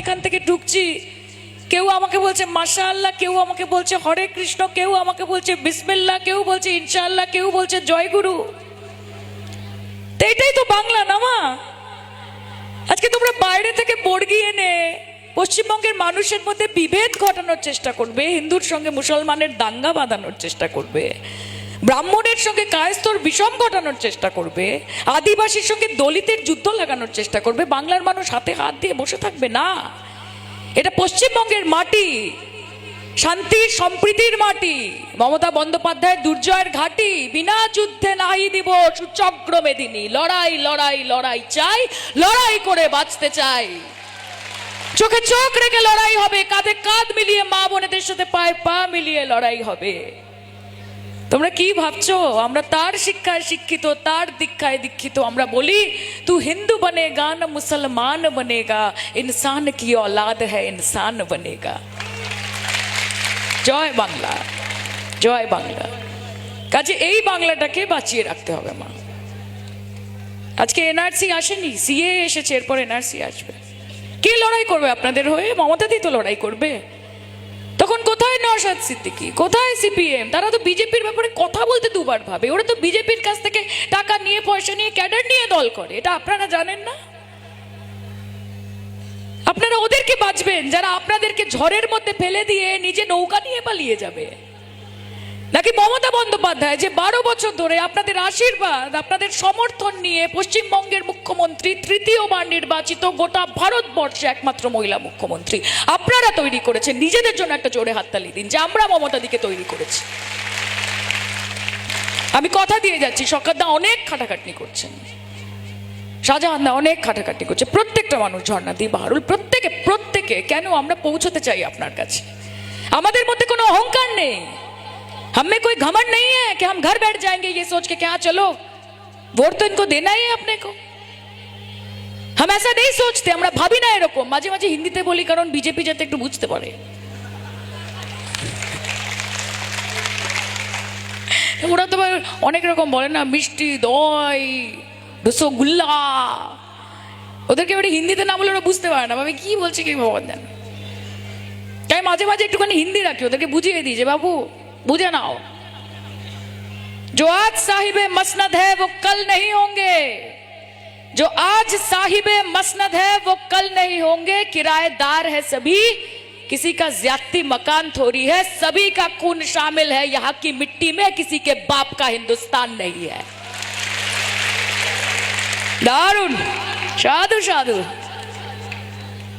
এখান থেকে ঢুকছি। কেউ আমাকে বলছে মাশা আল্লাহ কেউ আমাকে বলছে, হরে কৃষ্ণ, কেউ আমাকে বলছে, বিসমিল্লাহ, কেউ বলছে, ইনশাআল্লাহ, কেউ বলছে, জয় গুরু। তো এটাই তো বাংলা না মা? আজকে তোমরা বাইরে থেকে বর্গি এনে পশ্চিমবঙ্গের মানুষের মধ্যে বিভেদ ঘটানোর চেষ্টা করবে, হিন্দুর সঙ্গে মুসলমানের দাঙ্গা বাঁধানোর চেষ্টা করবে। ব্রাহ্মণের সঙ্গে কায়স্তর বিষম ঘটানোর চেষ্টা করবে, আদিবাসীর সঙ্গে দলিতের যুদ্ধ লাগানোর চেষ্টা করবে, বাংলার মানুষ হাতে হাত দিয়ে বসে থাকবে, না। এটা পশ্চিমবঙ্গের মাটি শান্তি সম্প্রীতির মাটি। মমতা বন্দ্যোপাধ্যায়ের দুর্জয়ের ঘাটি, বিনা যুদ্ধে নাই দিব সুচক্র মেদিনী লড়াই লড়াই লড়াই চাই, লড়াই করে বাঁচতে চাই। চোখে চোখ রেখে লড়াই হবে, কাঁধে কাঁধ মিলিয়ে মা বোনেদের সাথে পায়ে পা মিলিয়ে লড়াই হবে। তোমরা কি ভাবছো আমরা তার শিক্ষায় শিক্ষিত তার দীক্ষায় দীক্ষিত আমরা বলি তু হিন্দু বনেগা না মুসলমান বনেগা ইনসান কি औलाद है इंसान बनेगा জয় বাংলা জয় বাংলা কাজে এই বাংলাটাকে বাঁচিয়ে রাখতে হবে মা আজকে এনআরসি আসেনি সিএ এসেছে এরপর এনআরসি আসবে কে লড়াই করবে আপনাদের হয়ে মমতাদি তো লড়াই করবে তখন কোথায় নওশাদ সিদ্দিকি? কোথায় সিপিএম? তারা তো বিজেপির ব্যাপারে কথা বলতে দুবার ভাবে। ওরা তো বিজেপির কাছ থেকে টাকা নিয়ে, পয়সা নিয়ে, ক্যাডার নিয়ে দল করে। এটা আপনারা জানেন না? আপনারা ওদেরকে বাঁচবেন যারা আপনাদেরকে ঝড়ের মধ্যে ফেলে দিয়ে নিজে নৌকা নিয়ে পালিয়ে যাবে। নাকি মমতা বন্দ্যোপাধ্যায়, যে বারো বছর ধরে আপনাদের আশীর্বাদ, আপনাদের সমর্থন নিয়ে পশ্চিমবঙ্গের মুখ্যমন্ত্রী তৃতীয়বার নির্বাচিত গোটা ভারতবর্ষে একমাত্র মহিলা মুখ্যমন্ত্রী। আপনারা তৈরি করেছেন, নিজেদের জন্য একটা জোরে হাততালি দিন, যে আমরা মমতা দিকে তৈরি করেছি। আমি কথা দিয়ে যাচ্ছি সরকারদা অনেক খাটাখাটনি করছেন। শাহজাহান দা অনেক খাটাখাটি করছে, প্রত্যেকটা মানুষ ঝর্ণাদি বাহারুল, প্রত্যেকে প্রত্যেকে, কেন আমরা পৌঁছতে চাই আপনার কাছে? আমাদের মধ্যে কোনো অহংকার নেই। हमें कोई घमंड नहीं है कि हम घर बैठ जाएंगे ये सोच के क्या चलो वोट तो इनको देना ही है अपने को हम ऐसा नहीं सोचते আমরা ভাবি না এরকম মাঝে মাঝে হিন্দিতে বলি কারণ বিজেপি যাতে একটু বুঝতে পারে ওরা তো আবার অনেক রকম বলে না মিষ্টি দই রসগোল্লা ওদেরকে এবারে হিন্দিতে না বলে ওরা বুঝতে পারে না ভাবে কি বলছে কি ভগবান জানে তাই মাঝে মাঝে একটুখানি হিন্দি রাখি ওদেরকে বুঝিয়ে দিই যে বাবু बुझे ना हो जो आज साहिब मसनद है वो कल नहीं होंगे जो आज साहिब मसनद है वो कल नहीं होंगे किराएदार है सभी किसी का ज्यादती मकान थोड़ी है सभी का खून शामिल है यहाँ की मिट्टी में किसी के बाप का हिंदुस्तान नहीं है দারুণ সাধু সাধু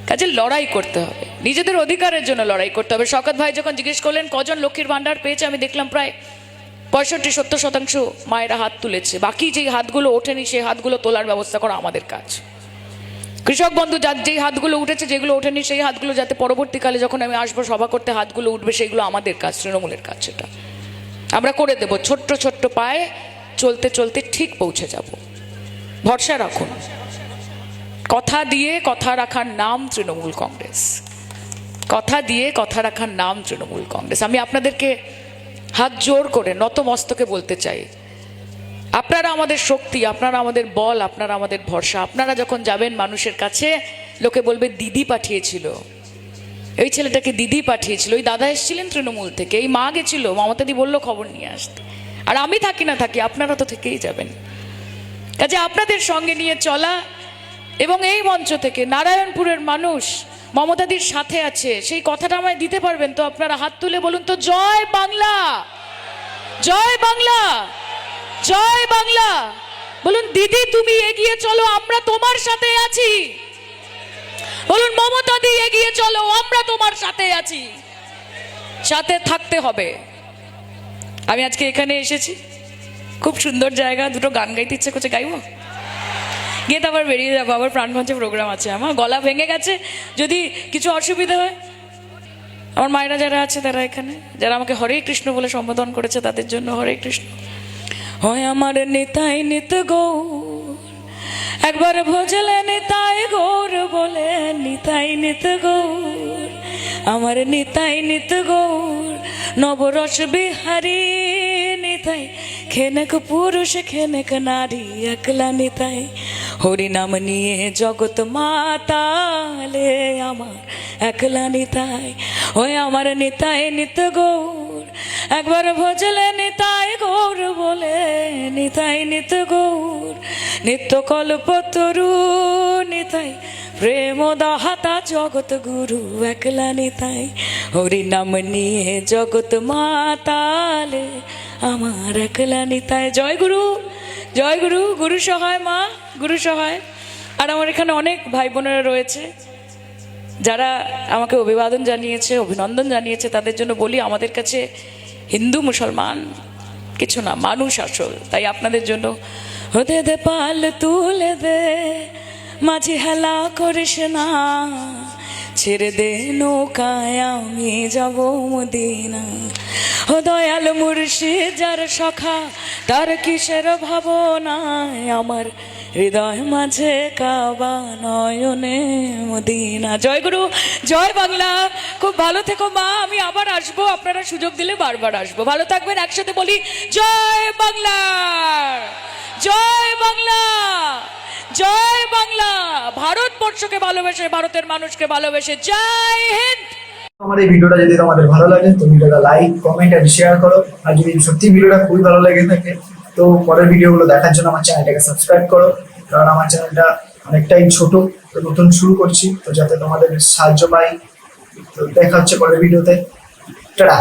কাজে লড়াই করতে হবে নিজেদের অধিকারের জন্য লড়াই করতে হবে। শকত ভাই যখন জিজ্ঞেস করলেন, কজন লক্ষ্মীর ভাণ্ডার পেয়েছে? আমি দেখলাম প্রায় পঁয়ষট্টি, সত্তর শতাংশ মায়েরা হাত তুলেছে। বাকি যেই হাতগুলো ওঠেনি, সেই হাতগুলো তোলার ব্যবস্থা করা আমাদের কাজ। কৃষক বন্ধু যার যেই হাতগুলো উঠেছে, যেগুলো ওঠেনি, সেই হাতগুলো যাতে পরবর্তীকালে যখন আমি আসব, সভা করতে হাতগুলো উঠবে, সেইগুলো আমাদের কাজ, তৃণমূলের কাজ সেটা। আমরা করে দেব। ছোট্ট ছোট্ট পায়ে চলতে চলতে ঠিক পৌঁছে যাব। ভরসা রাখুন। কথা দিয়ে কথা রাখার নাম তৃণমূল কংগ্রেস। কথা দিয়ে কথা রাখার নাম তৃণমূল কংগ্রেস। আমি আপনাদেরকে হাত জোর করে নতমস্তকে বলতে চাই। আপনারা আমাদের শক্তি, আপনারা আমাদের বল, আপনারা আমাদের ভরসা, আপনারা যখন যাবেন মানুষের কাছে, লোকে বলবে, দিদি পাঠিয়েছিল। এই ছেলেটাকে দিদি পাঠিয়েছিল। ওই দাদা এসেছিলেন তৃণমূল থেকে, এই মা গেছিল মমতাদি বলল, খবর নিয়ে আসতে। আর আমি থাকি না থাকি, আপনারা তো থেকেই যাবেন। কাজে আপনাদের সঙ্গে নিয়ে চলা এবং এই মঞ্চ থেকে নারায়ণপুরের মানুষ মমতাদির সাথে আছে। সেই কথাটা আমায় দিতে পারবেন? তো আপনারা হাত তুলে বলুন তো, জয় বাংলা! জয় বাংলা! জয় বাংলা! বলুন, দিদি, তুমি এগিয়ে চলো, আমরা তোমার সাথে আছি। বলুন, মমতাদি, এগিয়ে চলো, আমরা তোমার সাথে আছি। সাথে থাকতে হবে। আমি আজকে এখানে এসেছি। খুব সুন্দর জায়গা, দুটো গান গাইতে ইচ্ছে করছে, গাইবো? গিয়ে তো আবার বেরিয়ে যাব। আবার প্রাণমঞ্চে প্রোগ্রাম আছে আমার। গলা ভেঙে গেছে। যদি কিছু অসুবিধা হয়, আমার মায়েরা যারা আছে তারা এখানে। যারা আমাকে হরে কৃষ্ণ বলে সম্বোধন করেছে, তাদের জন্য হরে কৃষ্ণ। হয় আমার নেতাই নিত গৌর। একবার ভোজলে নিতাই গৌর বলে, নিতাই নিত গৌর। আমার নিতাই নিত গৌর। নবরস বিহারী নিতাই। খেনক পুরুষ, খেনক নারী, একলা নিতাই। হরিনাম নিয়ে জগৎ মাতালে আমার একলা নিতাই। ওই আমার নিতাই নিত গৌর। একবার ভজলে নিতাই গৌর বলে, নিতাই নিত গৌর। নিত্য কল্পতরু নিতাই প্রেম দাহাতা জগৎ গুরু, একলা নিতাই। হরি নাম নিয়ে জগৎ মাতালে আমার একলা নিতাই। জয় গুরু। জয় গুরু গুরু সহায় মা, গুরু সহায়। আর আমার এখানে অনেক ভাই বোনেরা রয়েছে, যারা আমাকে অভিবাদন জানিয়েছে, অভিনন্দন জানিয়েছে, তাদের জন্য বলি আমাদের কাছে হিন্দু, মুসলমান কিছু না, মানুষ আসল। তাই আপনাদের জন্য হতে দে পাল তুলে দে, মাঝি হেলা করিস না। ছেড়ে দে নৌকায় আমি যাব মদিনা। ও দয়াল মুর্শি যার সখা, তার কিসের ভাবনায় আমার হৃদয় মাঝে কাবা নয়নে মদিনা। জয় গুরু, জয় বাংলা। খুব ভালো থেকো মা, আমি আবার আসব। আপনারা সুযোগ দিলে বারবার আসব। ভালো থাকবেন, একসাথে বলি, জয় বাংলা! জয় বাংলা! জয় ভারতবর্ষকে ভালোবেসে, ভারতের মানুষকে ভালোবেসে। জয় হিন্দ! আমার এই ভিডিওটা যদি তোমাদের ভালো লাগে, তো ভিডিওটা লাইক কমেন্ট আর শেয়ার করো। আর যদি সত্যি ভিডিওটা খুবই ভালো লেগে থাকে, তো পরের ভিডিওগুলো দেখার জন্য আমার চ্যানেলটাকে সাবস্ক্রাইব করো। কারণ আমার চ্যানেলটা অনেকটাই ছোট, তো নতুন শুরু করছি। তো যাতে তোমাদের সাহায্য পাই। তো দেখা হচ্ছে পরের ভিডিওতে। টাটা!